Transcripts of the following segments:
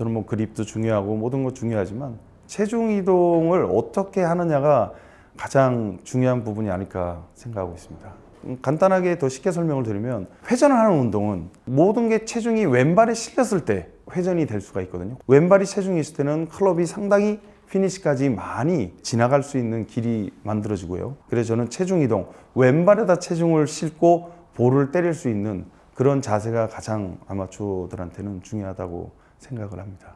저는 뭐 그립도 중요하고 모든 것 중요하지만 체중 이동을 어떻게 하느냐가 가장 중요한 부분이 아닐까 생각하고 있습니다. 음, 간단하게 더 쉽게 설명을 드리면 회전을 하는 운동은 모든 게 체중이 왼발에 실렸을 때 회전이 될 수가 있거든요. 왼발이 체중이 있을 때는 클럽이 상당히 피니시까지 많이 지나갈 수 있는 길이 만들어지고요. 그래서 저는 체중 이동, 왼발에다 체중을 싣고 볼을 때릴 수 있는 그런 자세가 가장 아마추어들한테는 중요하다고 생각을 합니다.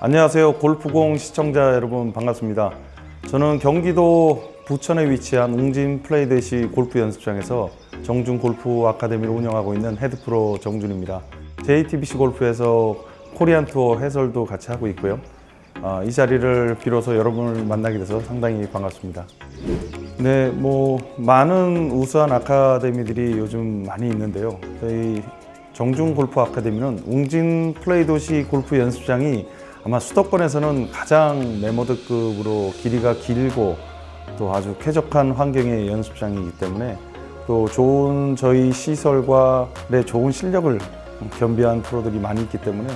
안녕하세요. 골프공 시청자 여러분 반갑습니다. 저는 경기도 부천에 위치한 웅진 플레이대시 골프 연습장에서 정준 골프 아카데미를 운영하고 있는 헤드프로 정준입니다. JTBC 골프에서 코리안 투어 해설도 같이 하고 있고요. 아, 이 자리를 빌어서 여러분을 만나게 돼서 상당히 반갑습니다. 네, 뭐 많은 우수한 아카데미들이 요즘 많이 있는데요. 저희 정중 골프 아카데미는 웅진 플레이 도시 골프 연습장이 아마 수도권에서는 가장 메모드급으로 길이가 길고 또 아주 쾌적한 환경의 연습장이기 때문에 또 좋은 저희 시설과 내 좋은 실력을 겸비한 프로들이 많이 있기 때문에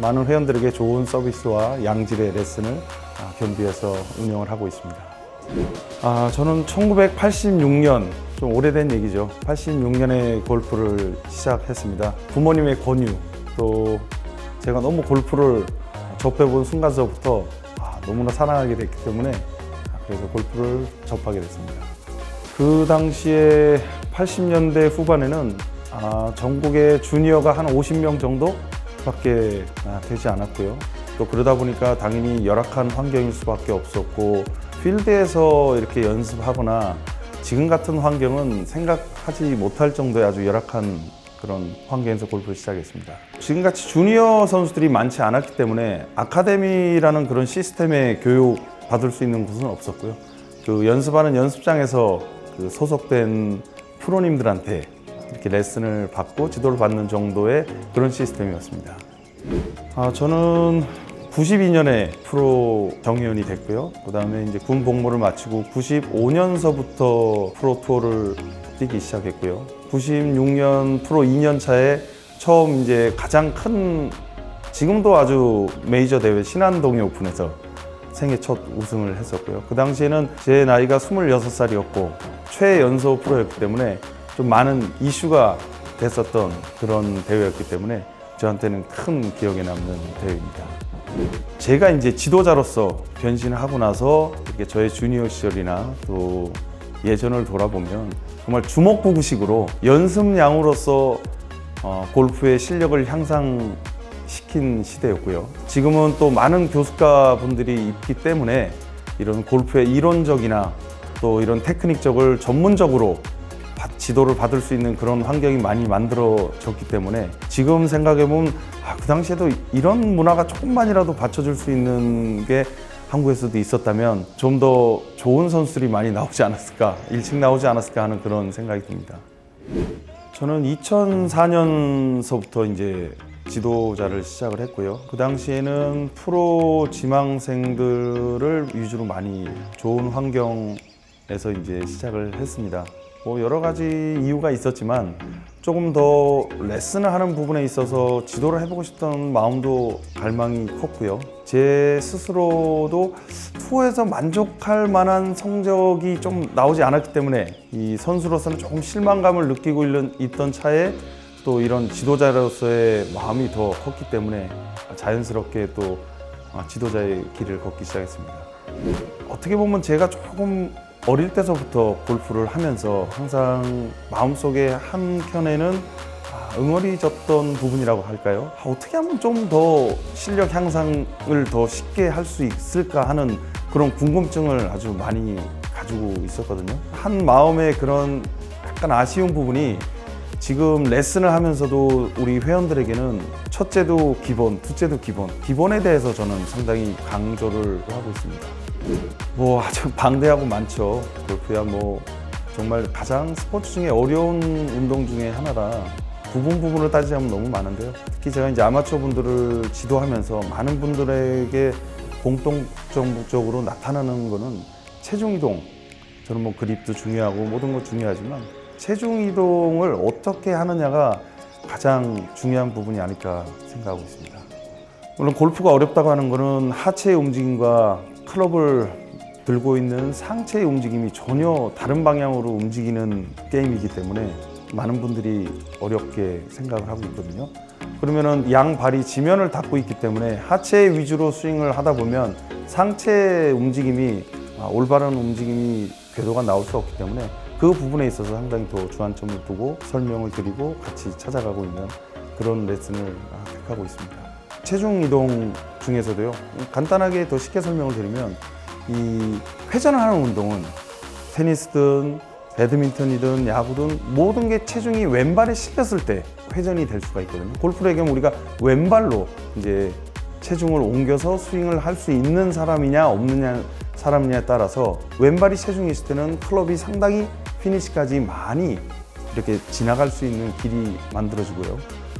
많은 회원들에게 좋은 서비스와 양질의 레슨을 아, 겸비해서 운영을 하고 있습니다. 아, 저는 1986년 좀 오래된 얘기죠. 86년에 골프를 시작했습니다. 부모님의 권유 또 제가 너무 골프를 접해본 순간서부터 아, 너무나 사랑하게 됐기 때문에 아, 그래서 골프를 접하게 됐습니다. 그 당시에 80년대 후반에는 아, 전국의 주니어가 한 50명 정도밖에 아, 되지 않았고요. 또 그러다 보니까 당연히 열악한 환경일 수밖에 없었고 필드에서 이렇게 연습하거나 지금 같은 환경은 생각하지 못할 정도의 아주 열악한 그런 환경에서 골프를 시작했습니다. 지금같이 주니어 선수들이 많지 않았기 때문에 아카데미라는 그런 시스템의 교육 받을 수 있는 곳은 없었고요. 그 연습하는 연습장에서 그 소속된 프로님들한테 이렇게 레슨을 받고 지도를 받는 정도의 그런 시스템이었습니다. 아, 저는 92년에 프로 정회원이 됐고요. 그 다음에 이제 군 복무를 마치고 95년서부터 프로 투어를 뛰기 시작했고요. 96년 프로 2년 차에 처음 이제 가장 큰 지금도 아주 메이저 대회 신안동이 오픈에서 생애 첫 우승을 했었고요. 그 당시에는 제 나이가 26살이었고 최연소 프로였기 때문에 좀 많은 이슈가 됐었던 그런 대회였기 때문에 저한테는 큰 기억에 남는 대회입니다. 제가 이제 지도자로서 변신을 하고 나서 이렇게 저의 주니어 시절이나 또 예전을 돌아보면 정말 주먹구구식으로 연습량으로서 어, 골프의 실력을 향상시킨 시대였고요. 지금은 또 많은 교수가 분들이 있기 때문에 이런 골프의 이론적이나 또 이런 테크닉적을 전문적으로 받- 지도를 받을 수 있는 그런 환경이 많이 만들어졌기 때문에 지금 생각해보면 아, 그 당시에도 이런 문화가 조금만이라도 받쳐줄 수 있는 게 한국에서도 있었다면 좀 더 좋은 선수들이 많이 나오지 않았을까 일찍 나오지 않았을까 하는 그런 생각이 듭니다. 저는 2004년서부터 이제 지도자를 시작을 했고요. 그 당시에는 프로 지망생들을 위주로 많이 좋은 환경에서 이제 시작을 했습니다. 뭐 여러 가지 이유가 있었지만 조금 더 레슨을 하는 부분에 있어서 지도를 해보고 싶던 마음도 갈망이 컸고요. 제 스스로도 투어에서 만족할 만한 성적이 좀 나오지 않았기 때문에 이 선수로서는 조금 실망감을 느끼고 있던 차에 또 이런 지도자로서의 마음이 더 컸기 때문에 자연스럽게 또 아, 지도자의 길을 걷기 시작했습니다. 어떻게 보면 제가 조금 어릴 때서부터 골프를 하면서 항상 마음속에 한켠에는 아, 응어리 졌던 부분이라고 할까요? 아, 어떻게 하면 좀 더 실력 향상을 더 쉽게 할 수 있을까 하는 그런 궁금증을 아주 많이 가지고 있었거든요. 한 마음의 그런 약간 아쉬운 부분이 지금 레슨을 하면서도 우리 회원들에게는 첫째도 기본, 둘째도 기본, 기본에 대해서 저는 상당히 강조를 하고 있습니다. 뭐 아주 방대하고 많죠. 골프야 뭐 정말 가장 스포츠 중에 어려운 운동 중에 하나라 부분 부분을 따지자면 너무 많은데요. 특히 제가 이제 아마추어 분들을 지도하면서 많은 분들에게 공통적으로 나타나는 거는 체중 이동. 저는 뭐 그립도 중요하고 모든 것 중요하지만 체중 이동을 어떻게 하느냐가 가장 중요한 부분이 아닐까 생각하고 있습니다. 물론 골프가 어렵다고 하는 거는 하체의 움직임과 클럽을 들고 있는 상체의 움직임이 전혀 다른 방향으로 움직이는 게임이기 때문에 많은 분들이 어렵게 생각을 하고 있거든요. 그러면은 양 발이 지면을 닫고 있기 때문에 하체 위주로 스윙을 하다 보면 상체 움직임이 아, 올바른 움직임이 궤도가 나올 수 없기 때문에 그 부분에 있어서 상당히 더 주안점을 두고 설명을 드리고 같이 찾아가고 있는 그런 레슨을 아, 택하고 있습니다. 체중 이동 중에서도요 간단하게 더 쉽게 설명을 드리면 이 회전을 하는 운동은 테니스든 배드민턴이든 야구든 모든 게 체중이 왼발에 실렸을 때 회전이 될 수가 있거든요. 골프를 얘기하면 우리가 왼발로 이제 체중을 옮겨서 스윙을 할 수 있는 사람이냐 없느냐 사람이냐에 따라서 왼발이 체중이 있을 때는 클럽이 상당히 피니시까지 많이 이렇게 지나갈 수 있는 길이 만들어지고요.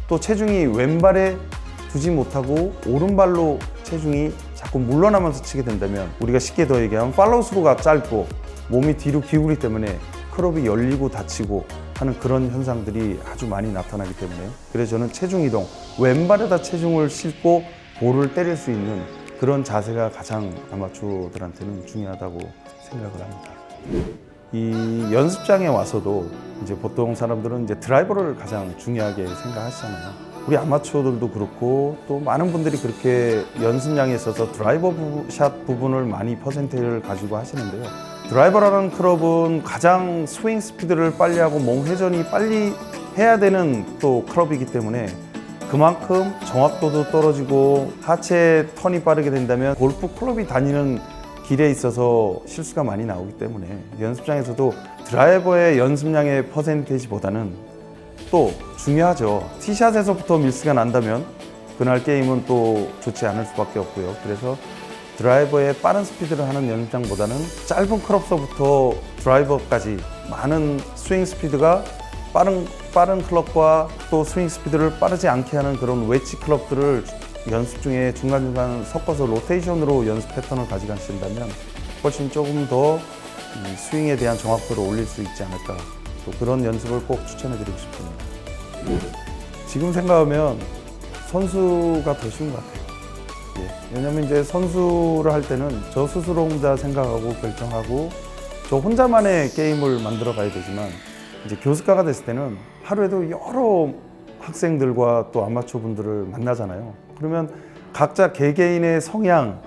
또 체중이 왼발에 두지 못하고 오른발로 체중이 자꾸 물러나면서 치게 된다면 우리가 쉽게 더 얘기하면 팔로우 스루가 짧고 몸이 뒤로 기울기 때문에 클럽이 열리고 닫히고 하는 그런 현상들이 아주 많이 나타나기 때문에 그래서 저는 체중 이동 왼발에다 체중을 싣고 볼을 때릴 수 있는 그런 자세가 가장 아마추어들한테는 중요하다고 생각을 합니다. 이 연습장에 와서도 이제 보통 사람들은 이제 드라이버를 가장 중요하게 생각하시잖아요. 우리 아마추어들도 그렇고 또 많은 분들이 그렇게 연습량에 있어서 드라이버 부- 샷 부분을 많이 퍼센테이를 가지고 하시는데요. 드라이버라는 클럽은 가장 스윙 스피드를 빨리 하고 몸 회전이 빨리 해야 되는 또 클럽이기 때문에 그만큼 정확도도 떨어지고 하체 턴이 빠르게 된다면 골프 클럽이 다니는 길에 있어서 실수가 많이 나오기 때문에 연습장에서도 드라이버의 연습량의 퍼센테이지보다는 또 중요하죠. 티샷에서부터 밀스가 난다면 그날 게임은 또 좋지 않을 수밖에 없고요. 그래서 드라이버의 빠른 스피드를 하는 연습장보다는 짧은 클럽서부터 드라이버까지 많은 스윙 스피드가 빠른 빠른 클럽과 또 스윙 스피드를 빠르지 않게 하는 그런 웨지 클럽들을 연습 중에 중간중간 섞어서 로테이션으로 연습 패턴을 가져가신다면 훨씬 조금 더이 스윙에 대한 정확도를 올릴 수 있지 않을까 또 그런 연습을 꼭 추천해 드리고 싶습니다. 지금 생각하면 선수가 더 쉬운 것 같아요. 예, 왜냐면 이제 선수를 할 때는 저 스스로 혼자 생각하고 결정하고 저 혼자만의 게임을 만들어 가야 되지만 이제 교습가가 됐을 때는 하루에도 여러 학생들과 또 아마추어 분들을 만나잖아요. 그러면 각자 개개인의 성향,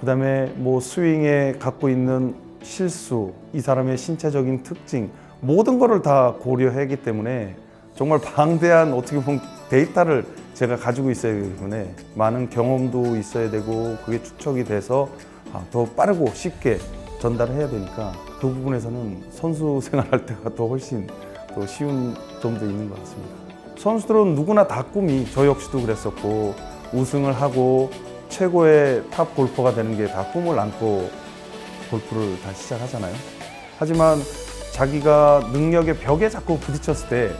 그 다음에 뭐 스윙에 갖고 있는 실수, 이 사람의 신체적인 특징 모든 거를 다 고려하기 때문에 정말 방대한 어떻게 보면 데이터를 제가 가지고 있어야 되기 때문에 많은 경험도 있어야 되고 그게 축적이 돼서 아, 더 빠르고 쉽게 전달을 해야 되니까 그 부분에서는 선수 생활할 때가 더 훨씬 더 쉬운 점도 있는 것 같습니다. 선수들은 누구나 다 꿈이 저 역시도 그랬었고 우승을 하고 최고의 탑 골퍼가 되는 게 다 꿈을 안고 골프를 다 시작하잖아요. 하지만 자기가 능력의 벽에 자꾸 부딪혔을 때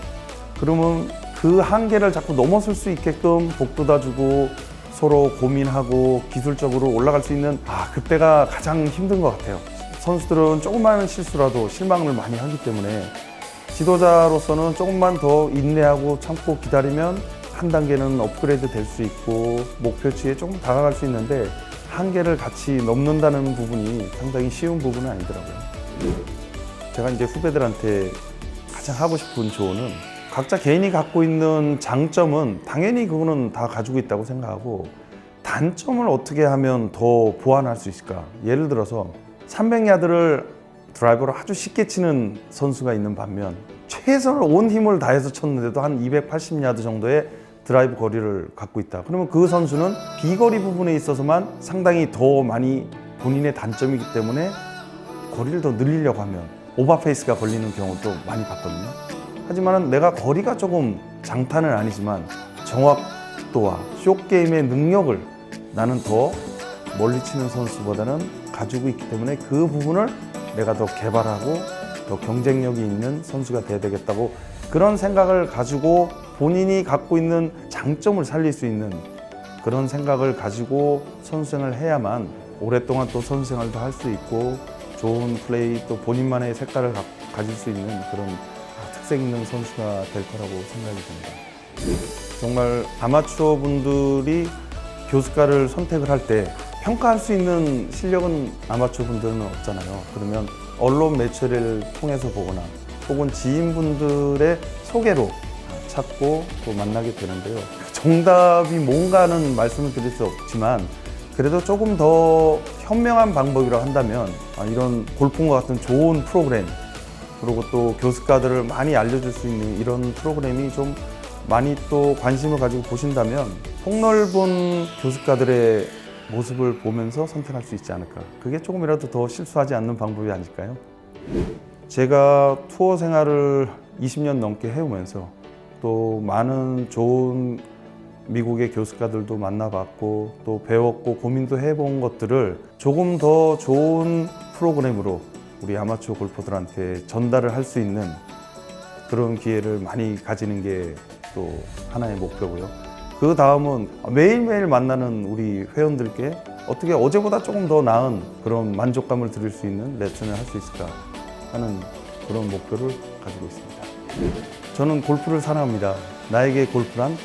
그러면 그 한계를 자꾸 넘어설 수 있게끔 복돋아주고 서로 고민하고 기술적으로 올라갈 수 있는 아 그때가 가장 힘든 것 같아요. 선수들은 조그마한 실수라도 실망을 많이 하기 때문에 지도자로서는 조금만 더 인내하고 참고 기다리면 한 단계는 업그레이드 될 수 있고 목표치에 조금 다가갈 수 있는데 한계를 같이 넘는다는 부분이 상당히 쉬운 부분은 아니더라고요. 제가 이제 후배들한테 가장 하고 싶은 조언은 각자 개인이 갖고 있는 장점은 당연히 그거는 다 가지고 있다고 생각하고 단점을 어떻게 하면 더 보완할 수 있을까? 예를 들어서 300야드를 드라이버로 아주 쉽게 치는 선수가 있는 반면 최선을 온 힘을 다해서 쳤는데도 한 280야드 정도의 드라이브 거리를 갖고 있다. 그러면 그 선수는 비거리 부분에 있어서만 상당히 더 많이 본인의 단점이기 때문에 거리를 더 늘리려고 하면 오버페이스가 걸리는 경우도 많이 봤거든요. 하지만 내가 거리가 조금 장타는 아니지만 정확도와 숏게임의 능력을 나는 더 멀리 치는 선수보다는 가지고 있기 때문에 그 부분을 내가 더 개발하고 더 경쟁력이 있는 선수가 돼야 되겠다고 그런 생각을 가지고 본인이 갖고 있는 장점을 살릴 수 있는 그런 생각을 가지고 선수생활을 해야만 오랫동안 또 선수생활도 할 수 있고 좋은 플레이 또 본인만의 색깔을 가, 가질 수 있는 그런 아, 특색 있는 선수가 될 거라고 생각이 듭니다. 정말 아마추어 분들이 교수과를 선택을 할 때 평가할 수 있는 실력은 아마추어 분들은 없잖아요. 그러면 언론 매체를 통해서 보거나 혹은 지인분들의 소개로 찾고 또 만나게 되는데요. 정답이 뭔가는 말씀을 드릴 수 없지만 그래도 조금 더 현명한 방법이라 한다면 아, 이런 골프과 같은 좋은 프로그램 그리고 또 교수과들을 많이 알려줄 수 있는 이런 프로그램이 좀 많이 또 관심을 가지고 보신다면 폭넓은 교수과들의 모습을 보면서 선택할 수 있지 않을까. 그게 조금이라도 더 실수하지 않는 방법이 아닐까요? 제가 투어 생활을 20년 넘게 해오면서 또 많은 좋은 미국의 교수가들도 만나봤고 또 배웠고 고민도 해본 것들을 조금 더 좋은 프로그램으로 우리 아마추어 골퍼들한테 전달을 할 수 있는 그런 기회를 많이 가지는 게 또 하나의 목표고요. 그 다음은 매일매일 만나는 우리 회원들께 어떻게 어제보다 조금 더 나은 그런 만족감을 드릴 수 있는 레슨을 할 수 있을까 하는 그런 목표를 가지고 있습니다. 저는 골프를 사랑합니다. 나에게 골프란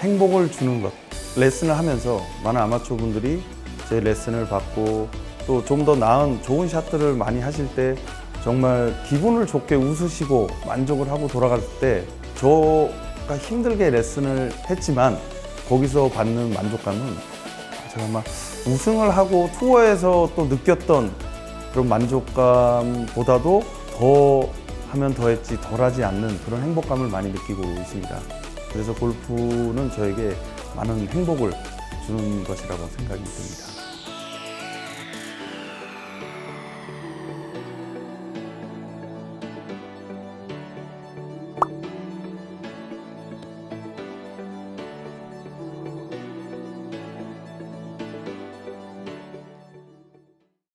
행복을 주는 것. 레슨을 하면서 많은 아마추어 분들이 제 레슨을 받고 또 좀 더 나은 좋은 샷들을 많이 하실 때 정말 기분을 좋게 웃으시고 만족을 하고 돌아갈 때 저가 힘들게 레슨을 했지만 거기서 받는 만족감은 제가 막 우승을 하고 투어에서 또 느꼈던 그런 만족감보다도 더 하면 더했지 덜하지 않는 그런 행복감을 많이 느끼고 있습니다. 그래서 골프는 저에게 많은 행복을 주는 것이라고 생각이 듭니다.